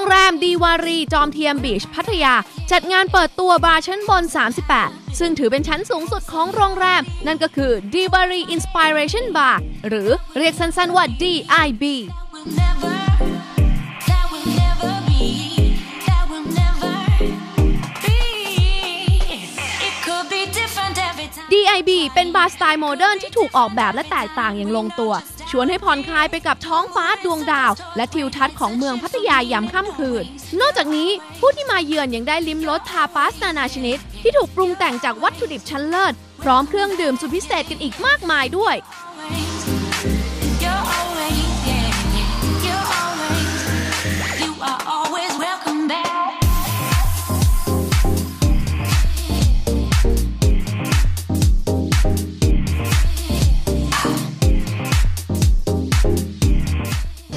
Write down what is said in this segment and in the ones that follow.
งแรมดีวารีจอมเทียมบีชพัทยา จัดงานเปิดตัวบาร์ชั้นบน 38 ซึ่งถือเป็นชั้นสูงสุดของโรงแรม นั่นก็คือ d i v a r i Inspiration Bar หรือเรียกสั้นๆว่า DIB never, that will never be, that will never be. It could be different every time. DIB เป็นบาร์สไตล์โมเดิร์นที่ถูกออกแบบและแตกต่างอย่างลงตัว ชวนให้ผ่อนคลายไปกับท้องฟ้าดวงดาว และทิวทัศน์ของเมืองพัทยายามค่ำคืน นอกจากนี้ผู้ที่มาเยือนยังได้ลิ้มรสทาปาสนานาชนิด ที่ถูกปรุงแต่งจากวัตถุดิบชั้นเลิศ พร้อมเครื่องดื่มสุดพิเศษกันอีกมากมายด้วย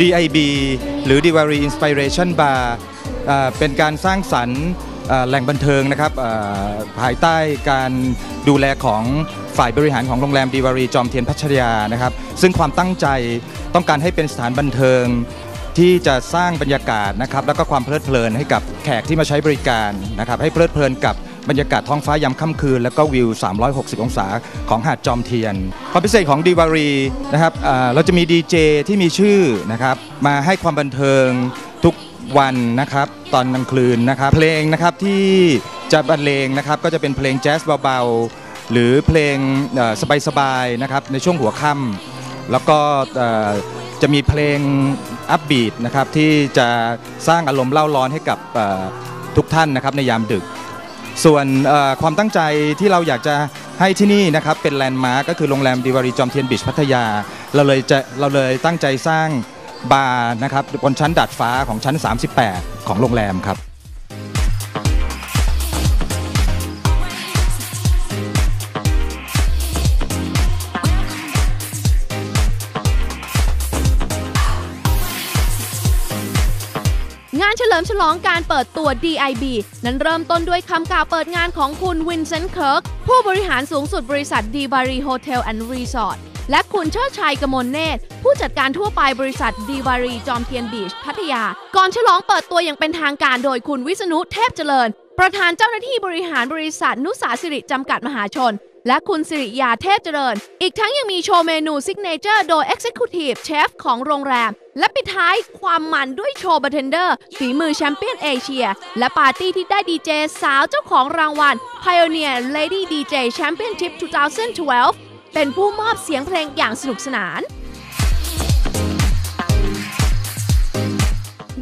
DIB หรือ Diwali Inspiration Bar เป็นการสร้างสรรค์แหล่งบันเทิงนะครับภายใต้การดูแลของฝ่ายบริหารของโรงแรมดีวารีจอมเทียนพัชรยานะครับ ซึ่งความตั้งใจต้องการให้เป็นสถานบันเทิงที่จะสร้างบรรยากาศนะครับ แล้วก็ความเพลิดเพลินให้กับแขกที่มาใช้บริการนะครับ ให้เพลิดเพลินกับ บรรยากาศท้องฟ้ายามค่ำคืน แล้วก็วิว 360 องศาของหาดจอมเทียนความพิเศษของดีวารีนะครับเราจะมีดีเจที่มีชื่อนะครับมาให้ความบันเทิงทุกวันนะครับตอนกลางคืนนะครับเพลงนะครับที่จะบรรเลงนะครับก็จะเป็นเพลงแจ๊สเบาๆหรือเพลงสบายๆนะครับในช่วงหัวค่ำแล้วก็จะมีเพลงอัพบีทนะครับที่จะสร้างอารมณ์เล่าร้อนให้กับทุกท่านนะครับในยามดึก ส่วนความตั้งใจที่เราอยากจะให้ที่นี่นะครับเป็นแลนด์มาร์กก็คือโรงแรมดิวารีจอมเทียนบีชพัทยา เราเลยจะเราเลยตั้งใจสร้างบาร์นะครับบนชั้นดาดฟ้าของชั้น 38 ของโรงแรมครับ งานเฉลิมฉลองการเปิดตัว DIB นั้นเริ่มต้นด้วยคำกล่าวเปิดงานของคุณวินเซนต์เคิร์กผู้บริหารสูงสุดบริษัทดีบารีโฮเทลแอนด์รีสอร์ทและคุณเชิดชัยกมลเนตร ผู้จัดการทั่วไปบริษัทดีบารีจอมเทียนบีชพัทยา ก่อนฉลองเปิดตัวอย่างเป็นทางการโดยคุณวิษณุเทพเจริญ ประธานเจ้าหน้าที่บริหารบริษัทนุสาสิริจำกัดมหาชน และคุณสิริยาเทพเจริญ อีกทั้งยังมีโชว์เมนูซิกเนเจอร์โดย Executive Chef ของโรงแรม และปิดท้ายความมันด้วยโชว์บาร์เทนเดอร์ฝีมือแชมเปี้ยนเอเชีย และปาร์ตี้ที่ได้ดีเจสาวเจ้าของรางวัล Pioneer Lady DJ Championship 2012 เป็นผู้มอบเสียงเพลงอย่างสนุกสนาน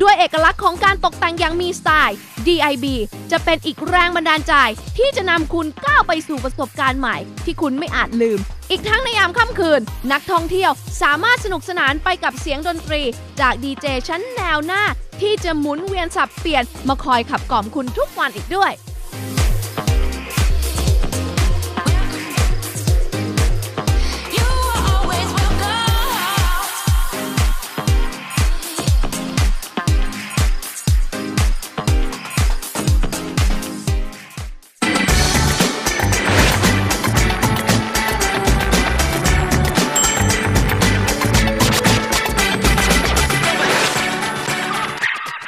ด้วยเอกลักษณ์ของการตกแต่งอย่างมีสไตล์ DIB จะเป็นอีกแรงบันดาลใจ ที่จะนำคุณก้าวไปสู่ประสบการณ์ใหม่ ที่คุณไม่อาจลืม อีกทั้งในยามค่ำคืน นักท่องเที่ยวสามารถสนุกสนานไปกับเสียงดนตรี จากดีเจชั้นแนวหน้า ที่จะหมุนเวียนสับเปลี่ยนมาคอยขับกล่อมคุณทุกวันอีกด้วย